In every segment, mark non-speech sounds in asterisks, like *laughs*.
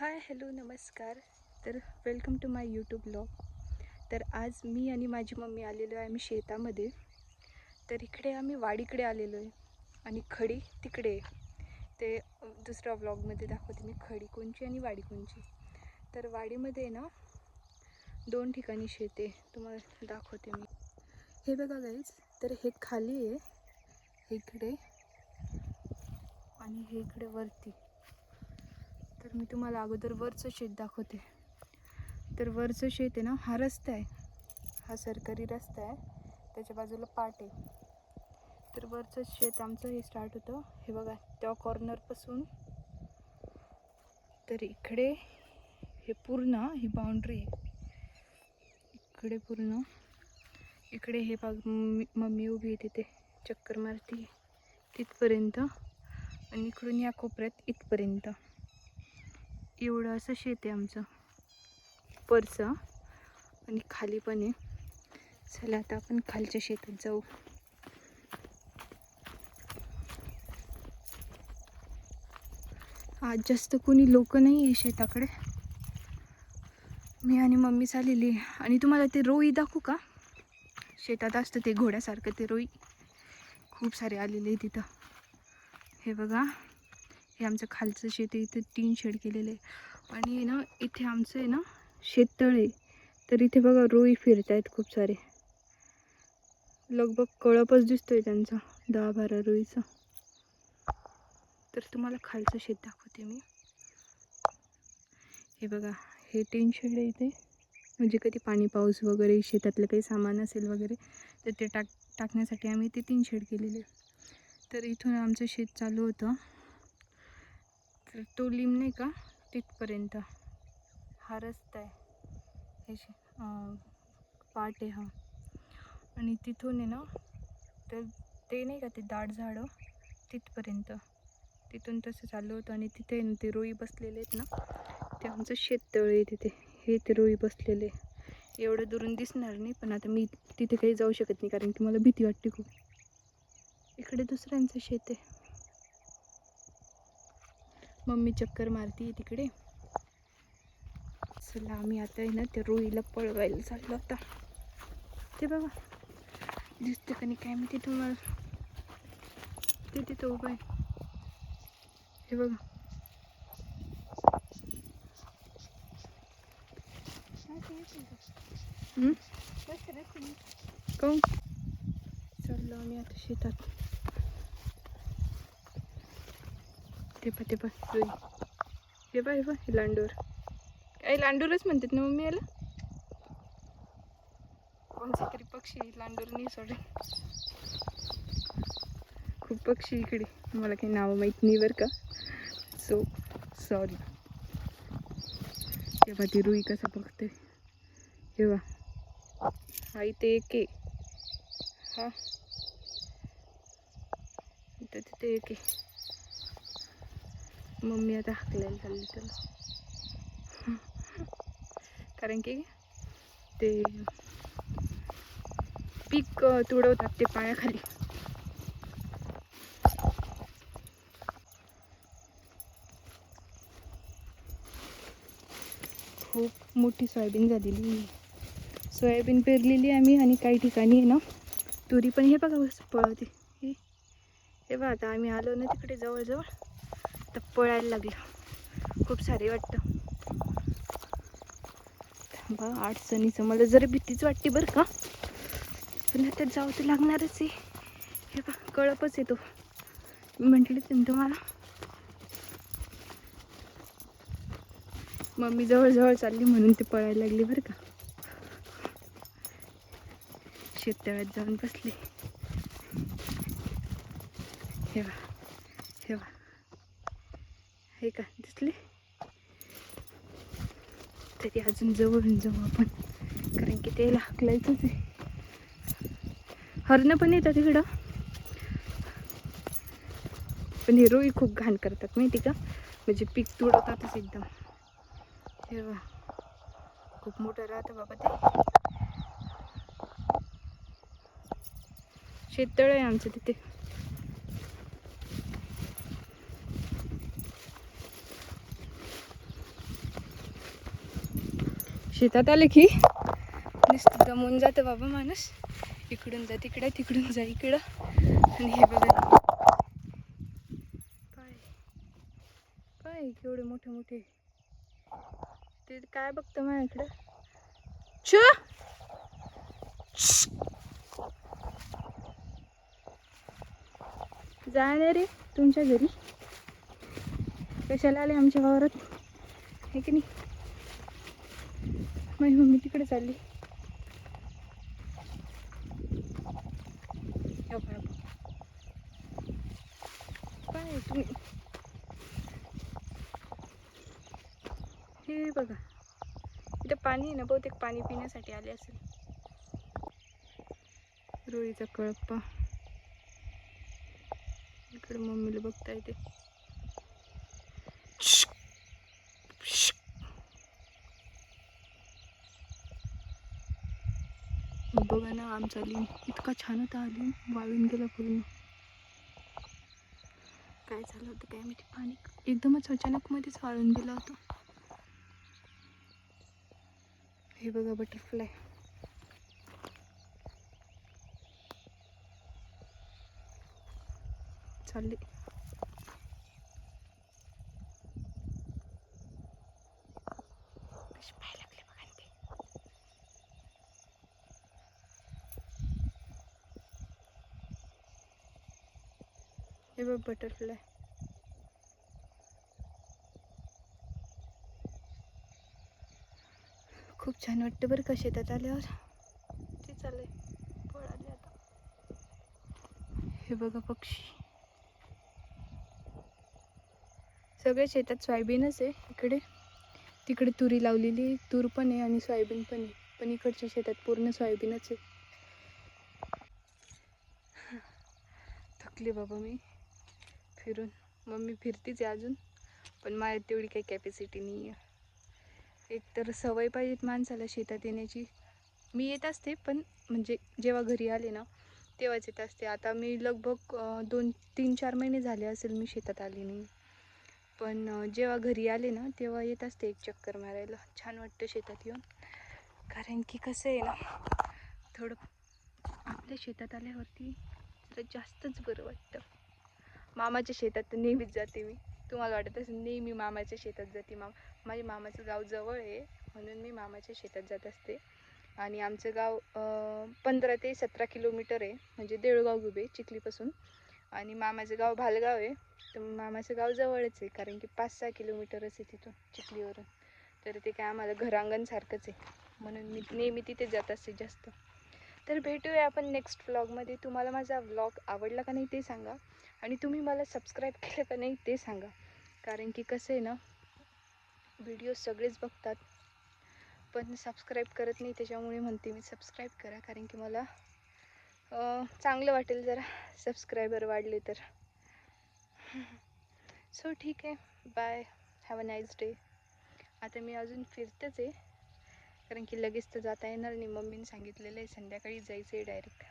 हाय hello नमस्कार. तर welcome to my YouTube blog. तर आज मी आणि माझी मम्मी आलेलो आहे आम्ही शेतामध्ये. तर इकडे आम्ही वाडीकडे आलेलो आहे आणि खडी तिकडे आहे. ते दुसऱ्या ब्लॉगमध्ये दाखवते मी खडी कोणची आणि वाडी कोणची. तर वाडीमध्ये आहे ना दोन ठिकाणी शेत आहे. तुम्हाला दाखवते मी. हे बघा गाईज तर हे खाली आहे इकडे आणि हे इकडे वरती. तर मी तुम्हाला अगोदर वरचं शेत दाखवते. तर वरचं शेत आहे ना हा रस्ता आहे. हा सरकारी रस्ता आहे. त्याच्या बाजूला पाट आहे. तर वरचं शेत आमचं हे स्टार्ट होतं. हे बघा त्या कॉर्नरपासून तर इकडे हे पूर्ण ही बाउंड्री आहे. इकडे पूर्ण. इकडे हे बाग मम्मी मम्मी उभी आहे तिथे. चक्कर मारती तिथपर्यंत. आणि इकडून या कोपऱ्यात इथपर्यंत. एवढं असं शेत आहे आमचं. परचं आणि खाली पण आहे. चला आता आपण खालच्या शेतात जाऊ. आज जास्त कोणी लोक नाही आहे शेताकडे. मी आणि मम्मी चाललेली आहे. आणि तुम्हाला ते रोई दाखवू का? शेतात असतं ते घोड्यासारखं ते रोई. खूप सारे आलेले आहे तिथं. हे बघा. हे आमचं खालचं शेत आहे इथे तीन शेड केलेले आहे. आणि ना इथे आमचं आहे ना शेततळ आहे. तर इथे बघा रोई फिरत आहेत खूप सारे. लगभग कळपच दिसतोय त्यांचा दहा बारा रोईचा. तर तुम्हाला खालचं शेत दाखवते मी. हे बघा हे तीन शेड आहे इथे. म्हणजे कधी पाणी पाऊस वगैरे शेतातलं काही सामान असेल वगैरे तर ते टाक टाकण्यासाठी आम्ही ते तीन शेड केलेले. तर इथून आमचं शेत चालू होतं. तर तो लिंब नाही का? तिथपर्यंत. हा रस्ता आहे. हे शे पाट आहे हा. आणि तिथून आहे ना तर ते नाही का ते दाट झाडं? तिथपर्यंत. तिथून तसं चालू होतं आणि तिथे ना ते रोई बसलेले आहेत ना ते आमचं शेततळ आहे तिथे. हे ते रोई बसलेले एवढं दुरून दिसणार नाही पण आता मी तिथे काही जाऊ शकत नाही कारण की मला भीती वाटते खूप. इकडे दुसऱ्यांचं शेत आहे. मम्मी चक्कर मारती तिकडे. चला आम्ही आता आहे ना त्या रोईला पळवायला चाललो आता. ते बघा दिसते का नाही काय माहिती तुम्हाला? ते तिथं उभं आहे. हे बघा? काहून? चाललो आम्ही आता शेतात. ते पा ते पा रोई हे बा हे बा हे लांडोर. काही लांडोरच म्हणतात ना मम्मी याला? कोणचा तरी पक्षी लांडोर नाही सोडे खूप पक्षी इकडे. मला काही नावं माहीत नाही बरं का. सो सॉरी तेव्हा ती रुई कसा बघते तेव्हा हा इथे एक आहे. हा. तिथे एक आहे. मम्मी आता हाकलायला चालली त्याला कारण की ते पीक तुडवतात ते पाण्याखाली. खूप मोठी सोयाबीन झालेली सोयाबीन पेरलेली आम्ही आणि काही ठिकाणी आहे ना तुरी पण हे बघा पळते. हे हे बघा आता आम्ही आलो ना तिकडे जवळजवळ. वाटतं पळायला लागलं. खूप सारी वाटतं. बा अडचणीचं मला जरा भीतीच वाटते बरं का. पण आता जाऊ तर लागणारच आहे. हे बा कळपच येतो. मी म्हटले तुम्ही तुम्हाला. मम्मी जवळजवळ चालली म्हणून ते पळायला लागली बरं का. शेततळ्यात जाऊन बसली. हे बा हे बा हे का दिसले? तरी अजून जवळून जाऊ आपण. कारण की त्याला हाकलायचंच आहे. हरणं पण येतात तिकडं पण हे रोई खूप घाण करतात माहिती का? म्हणजे पीक तुडवतातच एकदम. तेव्हा खूप मोठं राहतं बाबा ते. शेततळ आहे आमचं तिथे. शेतात आले की नुसतं दमून जातं बाबा माणूस. इकडून जा तिकडं तिकडून जा इकडं. आणि हे बघा. पाय. पाय केवढे मोठे मोठे. ते काय बघतं माझ्याकडं? छ! जाणार रे तुमच्या घरी. कशाला आले आमच्या वावरात? आहे की नाही? माझी मम्मी तिकडे चालली. हो काय तुम्ही? हे बघा. इथं पाणी आहे ना बहुतेक पाणी पिण्यासाठी आले असेल. रोळीचा कळप्पा. इकडे मम्मीला बघता येते. बघा ना आमचा लिंब इतका छान होता आली लिंब वाळून गेला पूर्ण. काय झालं होतं काय माहिती? पाणी एकदमच अचानक मध्येच वाळून गेला होता. हे बघा बटरफ्लाय चालले कशी पाय लागले बघा ना ते हे बघ बटरफ्लाय खूप छान वाटतं बरं का शेतात आल्यावर. ते चाललंय. आले आता. हे बघा पक्षी. सगळ्या शेतात सोयाबीनच आहे इकडे. तिकडे तुरी लावलेली तूर पण आहे आणि सोयाबीन पण आहे. पण इकडच्या शेतात पूर्ण सोयाबीनच आहे. थकले बाबा मी. फिरून. मम्मी फिरतीच आहे अजून पण माझ्या तेवढी काही कॅपॅसिटी नाही आहे एक तर सवय पाहिजेत माणसाला शेतात येण्याची. मी येत असते पण म्हणजे जेव्हा घरी आले ना तेव्हाच येत असते. आता मी लगभग दोन तीन चार महिने झाले असेल मी शेतात आली नाही. पण जेव्हा घरी आले ना तेव्हा येत असते एक चक्कर मारायला. छान वाटतं शेतात येऊन. कारण की कसं आहे ना थोडं आपल्या शेतात आल्यावरती जरा जास्तच बरं वाटतं. मामाच्या शेतात तर नेहमीच जाते मी. तुम्हाला वाटत असेल नेहमी मामाच्या शेतात जाते मामा. माझ्या मामाचं गाव जवळ आहे म्हणून मी मामाच्या शेतात जात असते. आणि आमचं गाव पंधरा ते सतरा किलोमीटर आहे म्हणजे देऊळगाव गुबे चिखलीपासून. आणि मामाचं गाव भालगाव आहे तर मामाचं गाव जवळच आहे कारण की पाच सहा किलोमीटरच आहे तिथून चिखलीवरून. तर ते काय आम्हाला घरांगणसारखंच आहे म्हणून मी नेहमी तिथे जात असते जास्त. तर भेटूया आपण नेक्स्ट व्लॉगमध्ये तुम्हाला माझा व्लॉग आवडला का नाही ते सांगा. आणि तुम्ही मला सबस्क्राईब केलं का नाही ते सांगा. कारण की कसं आहे ना व्हिडिओ सगळेच बघतात. पण सबस्क्राईब करत नाही त्याच्यामुळे म्हणते मी सबस्क्राईब करा. कारण की मला चांगलं वाटेल जरा सबस्क्रायबर वाढले तर. *laughs* सो ठीक आहे. Bye have a nice day आता मी अजून फिरतेच आहे. कारण की लगेच तर जाता येणार नाही. मम्मीने सांगितलेलं आहे संध्याकाळी जायचं आहे डायरेक्ट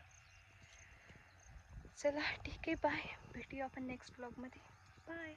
चला ठीक आहे बाय भेटूया आपण नेक्स्ट ब्लॉगमध्ये बाय